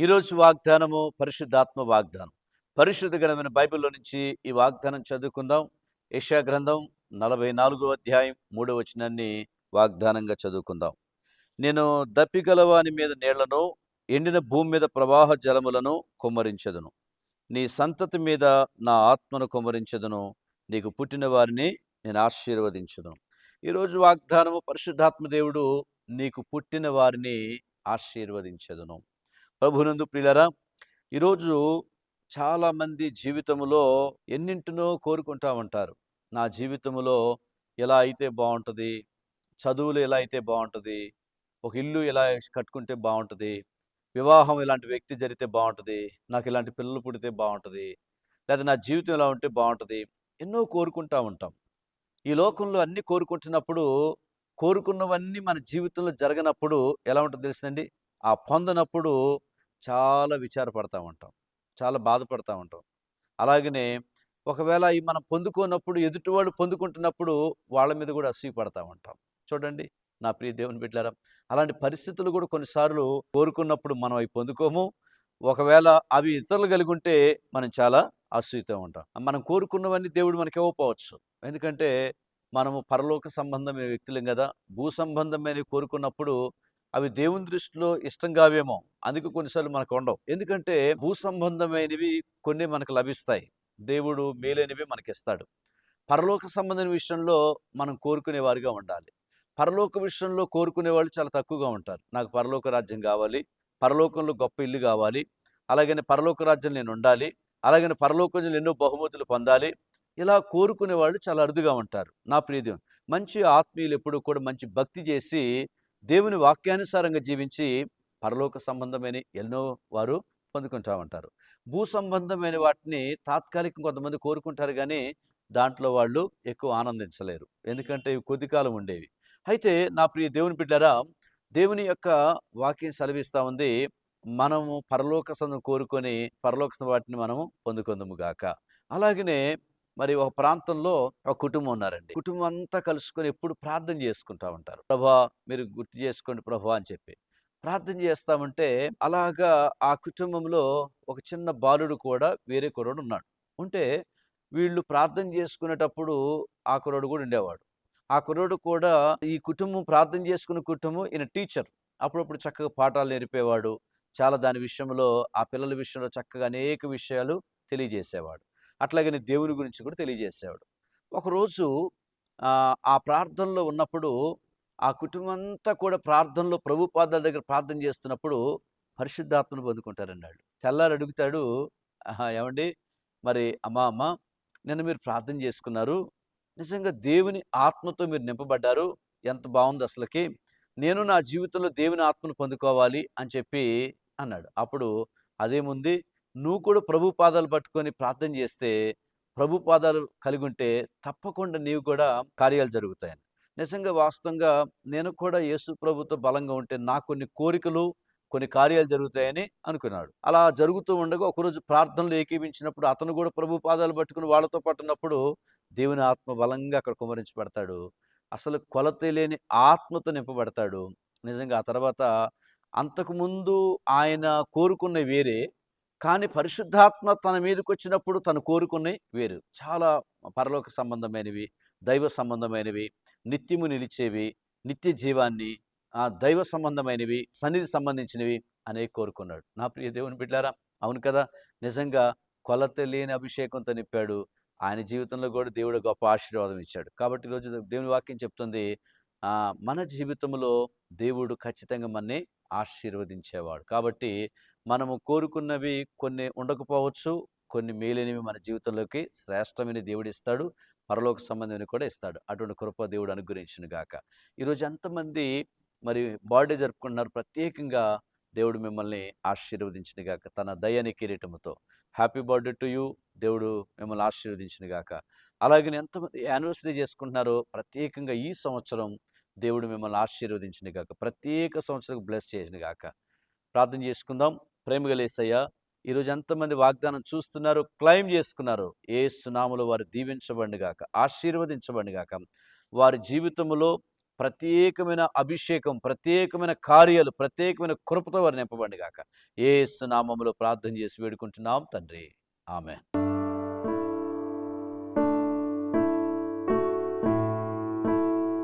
ఈరోజు వాగ్దానము పరిశుద్ధాత్మ వాగ్దానం. పరిశుద్ధ గ్రంథమైన బైబిల్లో నుంచి ఈ వాగ్దానం చదువుకుందాం. యెషయా గ్రంథం నలభై నాలుగో అధ్యాయం మూడో వచనాన్ని వాగ్దానంగా చదువుకుందాం. నేను దప్పిగలవాని మీద నీళ్ళను ఎండిన భూమి మీద ప్రవాహ జలములను కుమ్మరించదును. నీ సంతతి మీద నా ఆత్మను కుమ్మరించదును. నీకు పుట్టిన వారిని నేను ఆశీర్వదించదును. ఈరోజు వాగ్దానము పరిశుద్ధాత్మ దేవుడు నీకు పుట్టిన వారిని ఆశీర్వదించదును. ప్రభునందు ప్రియులరా ఈరోజు చాలామంది జీవితంలో ఎన్నింటినో కోరుకుంటా ఉంటారు. నా జీవితంలో ఎలా అయితే బాగుంటుంది చదువులు ఎలా అయితే బాగుంటుంది ఒక ఇల్లు ఎలా కట్టుకుంటే బాగుంటుంది వివాహం ఇలాంటి వ్యక్తి జరిగితే బాగుంటుంది నాకు ఇలాంటి పిల్లలు పుడితే బాగుంటుంది లేదా నా జీవితం ఎలా ఉంటే బాగుంటుంది ఎన్నో కోరుకుంటా ఉంటాం. ఈ లోకంలో అన్ని కోరుకుంటున్నప్పుడు కోరుకున్నవన్నీ మన జీవితంలో జరగనప్పుడు ఎలా ఉంటుందో తెలుసండి? ఆ పొందనప్పుడు చాలా విచారపడతా ఉంటాం. చాలా బాధపడతా ఉంటాం. అలాగనే ఒకవేళ ఈ మనం పొందుకోనప్పుడు ఎదుటివాళ్ళు పొందుకుంటున్నప్పుడు వాళ్ళ మీద కూడా అసూయ పడతా ఉంటాం. చూడండి నా ప్రియ దేవుని బిడ్డారా అలాంటి పరిస్థితులు కూడా కొన్నిసార్లు కోరుకున్నప్పుడు మనం అవి పొందుకోము. ఒకవేళ అవి ఇతరులు కలిగి ఉంటే మనం చాలా అసూయతో ఉంటాం. మనం కోరుకున్నవన్నీ దేవుడు మనకి ఇవ్వకపోవచ్చు. ఎందుకంటే మనము పరలోక సంబంధమైన వ్యక్తులం కదా భూ సంబంధమైనవి కోరుకున్నప్పుడు అవి దేవుని దృష్టిలో ఇష్టం కావేమో అందుకు కొన్నిసార్లు మనకు ఉండవు ఎందుకంటే భూ సంబంధమైనవి కొన్ని మనకు లభిస్తాయి. దేవుడు మేలైనవి మనకి ఇస్తాడు పరలోక సంబంధమైన విషయంలో మనం కోరుకునే వారిగా ఉండాలి. పరలోక విషయంలో కోరుకునే వాళ్ళు చాలా తక్కువగా ఉంటారు. నాకు పరలోక రాజ్యం కావాలి పరలోకంలో గొప్ప ఇల్లు కావాలి అలాగనే పరలోక రాజ్యం నేను ఉండాలి అలాగనే పరలోకంలో ఎన్నో బహుమతులు పొందాలి ఇలా కోరుకునే వాళ్ళు చాలా అరుదుగా ఉంటారు నా ప్రియదేవం మంచి ఆత్మీయులు ఎప్పుడు కూడా మంచి భక్తి చేసి దేవుని వాక్యానుసారంగా జీవించి పరలోక సంబంధమైన ఎన్నో వారు పొందుకుంటా ఉంటారు భూ సంబంధమైన వాటిని తాత్కాలికం కొంతమంది కోరుకుంటారు కానీ దాంట్లో వాళ్ళు ఎక్కువ ఆనందించలేరు. ఎందుకంటే ఇవి కొద్ది కాలం ఉండేవి. అయితే నా ప్రియ దేవుని బిడ్డారా దేవుని యొక్క వాక్యం సెలవిస్తూ ఉంది. మనము పరలోక సందం కోరుకొని పరలోక వాటిని మనము పొందుకుందాము గాక. అలాగనే మరి ఒక ప్రాంతంలో ఒక కుటుంబం ఉన్నారండి. కుటుంబం అంతా కలుసుకొని ఎప్పుడు ప్రార్థన చేసుకుంటా ఉంటారు. ప్రభా మీరు గుర్తు చేసుకోండి ప్రభా అని చెప్పి. ప్రార్థన చేస్తామంటే అలాగా ఆ కుటుంబంలో ఒక చిన్న బాలుడు కూడా వేరే కుర్రోడు ఉన్నాడు. ఉంటే వీళ్ళు ప్రార్థన చేసుకునేటప్పుడు ఆ కుర్రోడు కూడా ఉండేవాడు. ఆ కుర్రోడు కూడా ఈ కుటుంబం ప్రార్థన చేసుకున్న కుటుంబం ఈయన టీచర్. అప్పుడప్పుడు చక్కగా పాఠాలు నేర్పేవాడు. చాలా దాని విషయంలో ఆ పిల్లల విషయంలో చక్కగా అనేక విషయాలు తెలియజేసేవాడు. అట్లాగని దేవుని గురించి కూడా తెలియజేసేవాడు. ఒకరోజు ఆ, ప్రార్థనలో ఉన్నప్పుడు ఆ కుటుంబం అంతా కూడా ప్రార్థనలో ప్రభు పాదాల దగ్గర ప్రార్థన చేస్తున్నప్పుడు పరిశుద్ధాత్మను పొందుకుంటారన్నాడు. తెల్లారు అడుగుతాడు ఏమండి? మరి అమ్మా అమ్మ నిన్న మీరు ప్రార్థన చేసుకున్నారు. నిజంగా దేవుని ఆత్మతో మీరు నింపబడ్డారు. ఎంత బాగుంది అసలుకి. నేను నా జీవితంలో దేవుని ఆత్మను పొందుకోవాలి అని చెప్పి అన్నాడు. అప్పుడు అదేముంది? నువ్వు కూడా ప్రభు పాదాలు పట్టుకొని ప్రార్థన చేస్తే ప్రభు పాదాలు కలిగి ఉంటే తప్పకుండా నీవు కూడా కార్యాలు జరుగుతాయని. నిజంగా వాస్తవంగా నేను కూడా యేసు ప్రభుతో బలంగా ఉంటే నా కొన్ని కోరికలు కొన్ని కార్యాలు జరుగుతాయని అనుకున్నాడు. అలా జరుగుతూ ఉండగా ఒకరోజు ప్రార్థనలు ఏకీపించినప్పుడు అతను కూడా ప్రభు పాదాలు పట్టుకుని వాళ్ళతో పట్టున్నప్పుడు దేవుని ఆత్మ బలంగా అక్కడ కుమరించి పెడతాడు అసలు కొలత లేని ఆత్మతో నింపబడతాడు. నిజంగా ఆ తర్వాత అంతకుముందు ఆయన కోరుకున్న వేరే కానీ పరిశుద్ధాత్మ తన మీదకి వచ్చినప్పుడు తను కోరుకున్నవి వేరు. చాలా పరలోక సంబంధమైనవి దైవ సంబంధమైనవి నిత్యము నిలిచేవి నిత్య జీవాన్ని ఆ దైవ సంబంధమైనవి సన్నిధి సంబంధించినవి అనే కోరుకున్నాడు. నా ప్రియ దేవుని బిడ్డారా అవును కదా నిజంగా కొలత లేని అభిషేకంతో నింపాడు. ఆయన జీవితంలో కూడా దేవుడు గొప్ప ఆశీర్వాదం ఇచ్చాడు. కాబట్టి ఈరోజు దేవుని వాక్యం చెప్తుంది మన జీవితంలో దేవుడు ఖచ్చితంగా మనని ఆశీర్వదించేవాడు. కాబట్టి మనము కోరుకున్నవి కొన్ని ఉండకపోవచ్చు కొన్ని మేలైనవి మన జీవితంలోకి శ్రేష్టమైన దేవుడు ఇస్తాడు పరలోక సంబంధమైన కూడా ఇస్తాడు. అటువంటి కృప దేవుడు అనుగ్రహించిన గాక. ఈరోజు ఎంతమంది మరి బర్త్డే జరుపుకుంటున్నారు ప్రత్యేకంగా దేవుడు మిమ్మల్ని ఆశీర్వదించిన గాక తన దయని కిరీటముతో. హ్యాపీ బర్త్డే టు యూ దేవుడు మిమ్మల్ని ఆశీర్వదించిన గాక. అలాగే ఎంతమంది యానివర్సరీ చేసుకుంటున్నారో ప్రత్యేకంగా ఈ సంవత్సరం దేవుడు మిమ్మల్ని ఆశీర్వదించిన గాక. ప్రత్యేక సంవత్సరం బ్లెస్ చేసిన గాక. ప్రార్థన చేసుకుందాం. ప్రేమగలేసయ్య ఈరోజు ఎంతమంది వాగ్దానం చూస్తున్నారు క్లైమ్ చేసుకున్నారు. ఏ సునాములు వారు దీవించబండి గాక ఆశీర్వదించబండి గాక. వారి జీవితంలో ప్రత్యేకమైన అభిషేకం ప్రత్యేకమైన కార్యాలు ప్రత్యేకమైన కృపతో వారు నింపబండి గాక. ఏ నామములో ప్రార్థన చేసి వేడుకుంటున్నాం తండ్రి. ఆమె